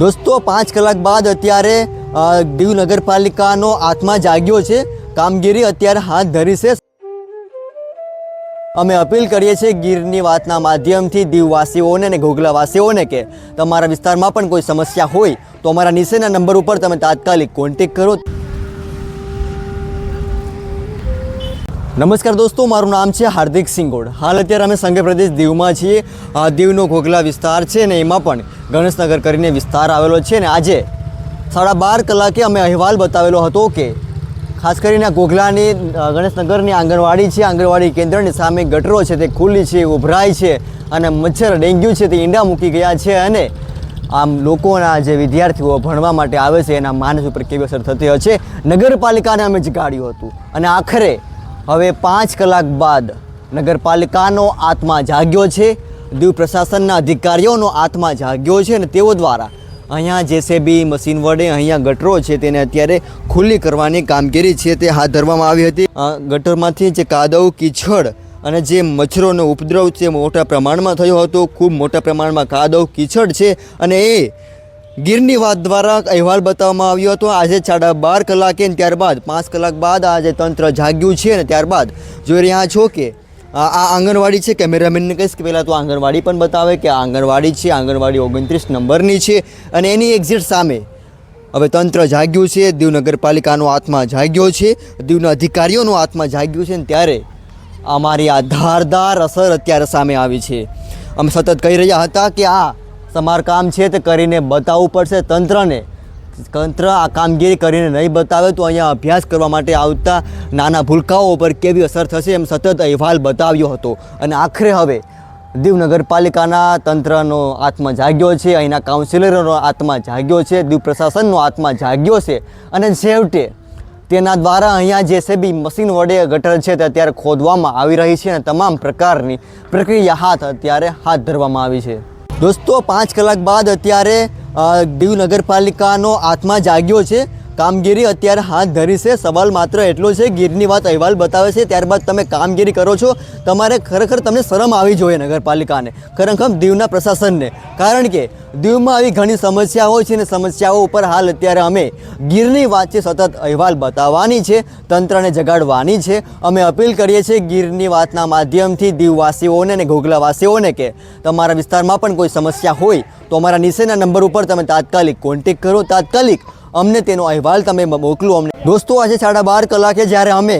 દોસ્તો, પાંચ કલાક બાદ અત્યારે દીવ નગરપાલિકાનો આત્મા જાગ્યો છે. કામગીરી અત્યારે હાથ ધરી છે. અમે અપીલ કરીએ છીએ ગીરની વાતના માધ્યમથી દીવવાસીઓને અને ઘોઘલાવાસીઓને કે તમારા વિસ્તારમાં પણ કોઈ સમસ્યા હોય તો અમારા નીચેના નંબર ઉપર તમે તાત્કાલિક કોન્ટેક કરો. નમસ્કાર દોસ્તો, મારું નામ છે હાર્દિક સિંગોડ. હાલ અત્યારે અમે સંઘ પ્રદેશ દીવમાં છીએ. દીવનો ઘોઘલા વિસ્તાર છે ને એમાં પણ ગણેશનગર કરીને વિસ્તાર આવેલો છે ને આજે સાડા બાર કલાકે અમે અહેવાલ બતાવેલો હતો કે ખાસ કરીને ઘોઘલાની ગણેશનગરની આંગણવાડી છે, આંગણવાડી કેન્દ્રની સામે ગટરો છે, તે ખુલ્લી છે, ઉભરાય છે અને મચ્છર, ડેન્ગ્યુ છે તે ઈંડા મૂકી ગયા છે અને આમ લોકોના જે વિદ્યાર્થીઓ ભણવા માટે આવે છે એના માનસ ઉપર કેવી અસર થતી હશે નગરપાલિકાને અમે જગાડ્યું હતું અને આખરે હવે પાંચ કલાક બાદ નગરપાલિકાનો આત્મા જાગ્યો છે, દીવ પ્રશાસનના અધિકારીઓનો આત્મા જાગ્યો છે અને તેઓ દ્વારા અહીંયા જેસીબી મશીન વડે અહીંયા ગટરો છે તેને અત્યારે ખુલ્લી કરવાની કામગીરી છે તે હાથ ધરવામાં આવી હતી. ગટરમાંથી જે કાદવ કીચડ અને જે મચ્છરોનો ઉપદ્રવ છે, મોટા પ્રમાણમાં થયો હતો. ખૂબ મોટા પ્રમાણમાં કાદવ કીચડ છે અને એ ગીરની વાત દ્વારા અહેવાલ બતાવવામાં આવ્યો હતો. આજે સાડા બાર કલાકે અને ત્યારબાદ પાંચ કલાક બાદ આજે તંત્ર જાગ્યું છે અને ત્યારબાદ જોઈ રહ્યા છો કે, આ આંગણવાડી છે. કેમેરામેનને કહીશ કે પહેલાં તો આંગણવાડી પણ બતાવે કે આ આંગણવાડી છે. આંગણવાડી ઓગણત્રીસ નંબરની છે અને એની એક્ઝિટ સામે હવે તંત્ર જાગ્યું છે. દીવ નગરપાલિકાનો આત્મા જાગ્યો છે. દીવના અધિકારીઓનો આત્મા જાગ્યું છે ને ત્યારે અમારી આ ધારદાર અસર અત્યારે સામે આવી છે. અમે સતત કહી રહ્યા હતા કે આ સમારકામ છે તે કરીને બતાવવું પડશે. તંત્રને, તંત્ર આ કામગીરી કરીને નહીં બતાવે તો અહીંયા અભ્યાસ કરવા માટે આવતા નાના ભૂલકાઓ પર કેવી અસર થશે એમ સતત અહેવાલ બતાવ્યો હતો. અને આખરે હવે દીવ નગરપાલિકાના તંત્રનો આત્મા જાગ્યો છે, અહીંના કાઉન્સિલરોનો આત્મા જાગ્યો છે, દીવ પ્રશાસનનો આત્મા જાગ્યો છે. અને છેવટે તેના દ્વારા અહીંયા જેસીબી મશીન વડે ગટર છે તે અત્યારે ખોદવામાં આવી રહી છે અને તમામ પ્રકારની પ્રક્રિયા હાથ અત્યારે હાથ ધરવામાં આવી છે. દોસ્તો પાંચ કલાક બાદ અત્યારે દીવ નગરપાલિકાનો આત્મા જાગ્યો છે. કામગીરી અત્યારે હાથ ધરી છે. સવાલ માત્ર એટલો છે, ગીરની વાત અહેવાલ બતાવે છે. ત્યારબાદ તમે કામગીરી કરો છો. તમારે ખરેખર તમને શરમ આવી જોઈએ નગરપાલિકાને ખરેખર દીવના પ્રશાસનને. કારણ કે દીવમાં આવી ઘણી સમસ્યાઓ છે અને સમસ્યાઓ ઉપર હાલ અત્યારે અમે ગીરની વાત છે, સતત અહેવાલ બતાવવાની છે, તંત્રને જગાડવાની છે. અમે અપીલ કરીએ છીએ ગીરની વાતના માધ્યમથી દીવવાસીઓને અને ઘોઘલાવાસીઓને કે તમારા વિસ્તારમાં પણ કોઈ સમસ્યા હોય તો અમારા નીચેના નંબર ઉપર તમે તાત્કાલિક કોન્ટેક કરો. તાત્કાલિક અમને તેનો અહેવાલ તમે મોકલો અમને. દોસ્તો, આજે સાડા બાર કલાકે જ્યારે અમે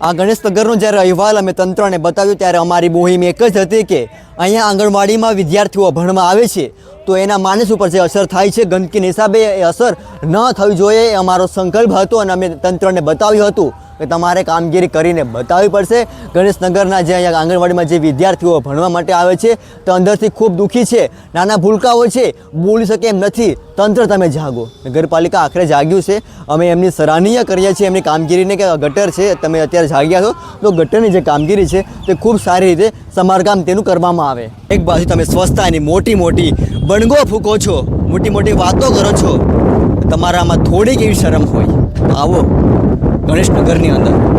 આ ગણેશનગરનો જ્યારે અહેવાલ અમે તંત્રને બતાવ્યો, ત્યારે અમારી મોહિમ એક જ હતી કે અહીંયા આંગણવાડીમાં વિદ્યાર્થીઓ ભણવા આવે છે, તો એના માનસ ઉપર જે અસર થાય છે, ગંદકીના હિસાબે એ અસર ન થવી જોઈએ એ અમારો સંકલ્પ હતો અને અમે તંત્રને બતાવ્યું હતું. કે તમારે કામગીરી કરીને બતાવવી પડશે. ગણેશનગરના જે અહીંયા આંગણવાડીમાં જે વિદ્યાર્થીઓ ભણવા માટે આવે છે, તો અંદરથી ખૂબ દુઃખી છે. નાના ભૂલકાઓ છે, બોલી શકે એમ નથી. તંત્ર તમે જાગો. નગરપાલિકા આખરે જાગ્યું છે. અમે એમની સરાહનીય કરીએ છીએ એમની કામગીરીને કે ગટર છે, તમે અત્યારે જાગ્યા છો, તો ગટરની જે કામગીરી છે, તે ખૂબ સારી રીતે સમારકામ તેનું કરવામાં આવે. એક બાજુ તમે સ્વચ્છતાની મોટી મોટી બણગો ફૂંકો છો, મોટી મોટી વાતો કરો છો, તમારામાં થોડીક એવી શરમ હોય. આવો. ગણેશનગરની અંદર.